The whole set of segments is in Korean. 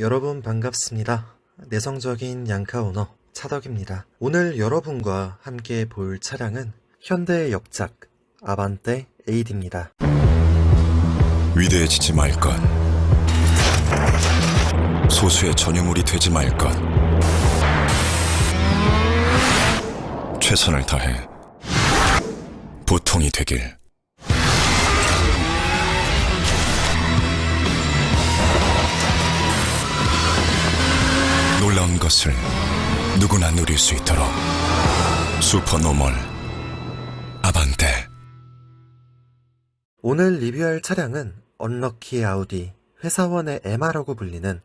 여러분 반갑습니다. 내성적인 양카 오너 차덕입니다. 오늘 여러분과 함께 볼 차량은 현대의 역작 아반떼 AD입니다. 위대해지지 말 것. 소수의 전유물이 되지 말 것. 최선을 다해 보통이 되길. 것을 누구나 누릴 수 있도록 슈퍼노멀 아반떼 오늘 리뷰할 차량은 언럭키 아우디 회사원의 에마라고 불리는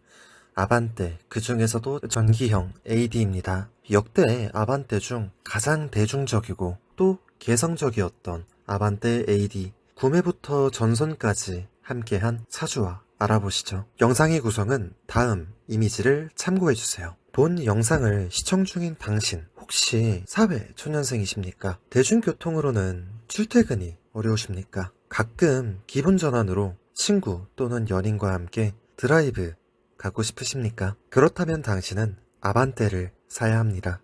아반떼 그 중에서도 전기형 AD입니다. 역대 아반떼 중 가장 대중적이고 또 개성적이었던 아반떼 AD 구매부터 전손까지 함께한 차주와 알아보시죠. 영상의 구성은 다음 이미지를 참고해주세요. 본 영상을 시청 중인 당신 혹시 사회 초년생이십니까? 대중교통으로는 출퇴근이 어려우십니까? 가끔 기분 전환으로 친구 또는 연인과 함께 드라이브 가고 싶으십니까? 그렇다면 당신은 아반떼를 사야 합니다.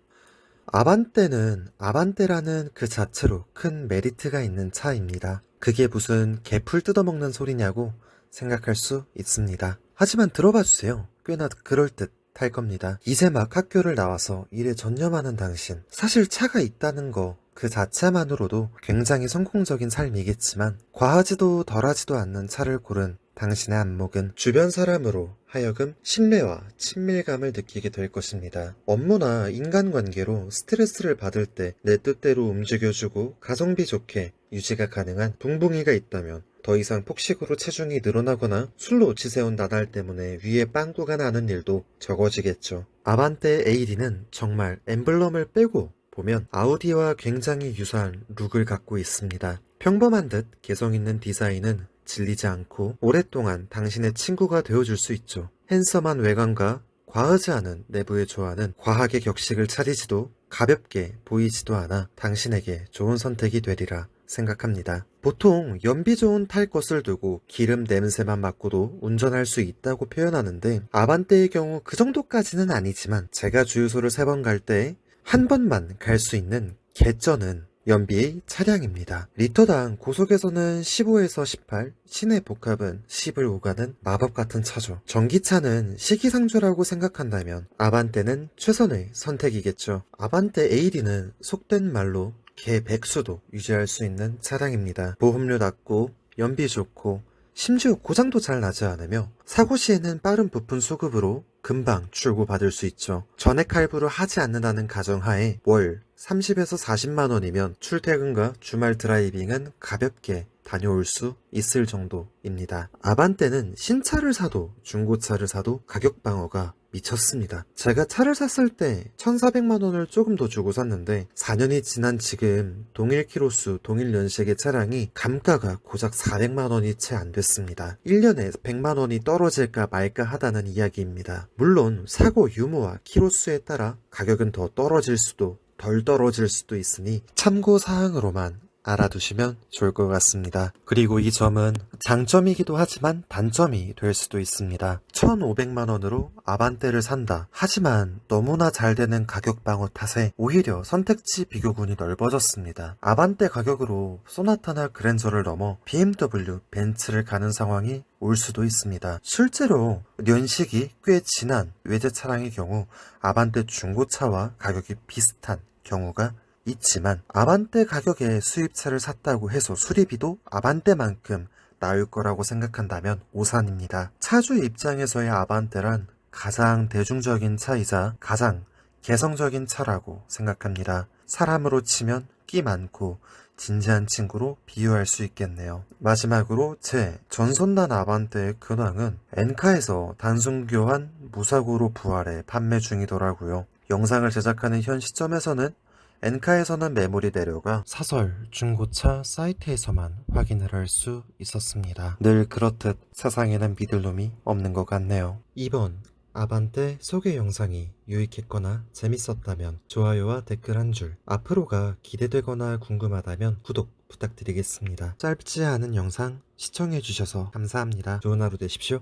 아반떼는 아반떼라는 그 자체로 큰 메리트가 있는 차입니다. 그게 무슨 개풀 뜯어먹는 소리냐고 생각할 수 있습니다. 하지만 들어봐 주세요. 꽤나 그럴듯 할 겁니다. 이제 막 학교를 나와서 일에 전념하는 당신. 사실 차가 있다는 거 그 자체만으로도 굉장히 성공적인 삶이겠지만 과하지도 덜하지도 않는 차를 고른 당신의 안목은 주변 사람으로 하여금 신뢰와 친밀감을 느끼게 될 것입니다. 업무나 인간관계로 스트레스를 받을 때 내 뜻대로 움직여주고 가성비 좋게 유지가 가능한 붕붕이가 있다면 더 이상 폭식으로 체중이 늘어나거나 술로 지새운 나날 때문에 위에 빵꾸가 나는 일도 적어지겠죠. 아반떼 AD는 정말 엠블럼을 빼고 보면 아우디와 굉장히 유사한 룩을 갖고 있습니다. 평범한 듯 개성 있는 디자인은 질리지 않고 오랫동안 당신의 친구가 되어줄 수 있죠. 핸섬한 외관과 과하지 않은 내부의 조화는 과하게 격식을 차리지도 가볍게 보이지도 않아 당신에게 좋은 선택이 되리라 생각합니다. 보통 연비 좋은 탈 것을 두고 기름 냄새만 맡고도 운전할 수 있다고 표현하는데 아반떼의 경우 그 정도까지는 아니지만 제가 주유소를 세 번 갈 때 한 번만 갈 수 있는 개쩌는 연비의 차량입니다. 리터당 고속에서는 15에서 18, 시내 복합은 10을 오가는 마법 같은 차죠. 전기차는 시기상조라고 생각한다면 아반떼는 최선의 선택이겠죠. 아반떼 AD는 속된 말로 개 백수도 유지할 수 있는 차량입니다. 보험료 낮고 연비 좋고 심지어 고장도 잘 나지 않으며 사고 시에는 빠른 부품 수급으로 금방 출고받을 수 있죠. 전액 할부를 하지 않는다는 가정하에 월 30에서 40만 원이면 출퇴근과 주말 드라이빙은 가볍게 다녀올 수 있을 정도입니다. 아반떼는 신차를 사도 중고차를 사도 가격 방어가 미쳤습니다. 제가 차를 샀을 때 1,400만 원을 조금 더 주고 샀는데 4년이 지난 지금 동일 키로수, 동일 연식의 차량이 감가가 고작 400만 원이 채 안 됐습니다. 1년에 100만 원이 떨어질까 말까 하다는 이야기입니다. 물론 사고 유무와 키로수에 따라 가격은 더 떨어질 수도 덜 떨어질 수도 있으니 참고 사항으로만 알아두시면 좋을 것 같습니다. 그리고 이 점은 장점이기도 하지만 단점이 될 수도 있습니다. 1,500만 원으로 아반떼를 산다. 하지만 너무나 잘 되는 가격 방어 탓에 오히려 선택지 비교군이 넓어졌습니다. 아반떼 가격으로 소나타나 그랜저를 넘어 BMW, 벤츠를 가는 상황이 올 수도 있습니다. 실제로 연식이 꽤 지난 외제 차량의 경우 아반떼 중고차와 가격이 비슷한 경우가 있지만 아반떼 가격에 수입차를 샀다고 해서 수리비도 아반떼만큼 나을 거라고 생각한다면 오산입니다. 차주 입장에서의 아반떼란 가장 대중적인 차이자 가장 개성적인 차라고 생각합니다. 사람으로 치면 끼 많고 진지한 친구로 비유할 수 있겠네요. 마지막으로 제 전손난 아반떼의 근황은 엔카에서 단순 교환 무사고로 부활해 판매 중이더라고요. 영상을 제작하는 현 시점에서는 엔카에서는 매물이 내려가 사설 중고차 사이트에서만 확인을 할 수 있었습니다. 늘 그렇듯 세상에는 믿을 놈이 없는 것 같네요. 이번 아반떼 소개 영상이 유익했거나 재밌었다면 좋아요와 댓글 한 줄, 앞으로가 기대되거나 궁금하다면 구독 부탁드리겠습니다. 짧지 않은 영상 시청해주셔서 감사합니다. 좋은 하루 되십시오.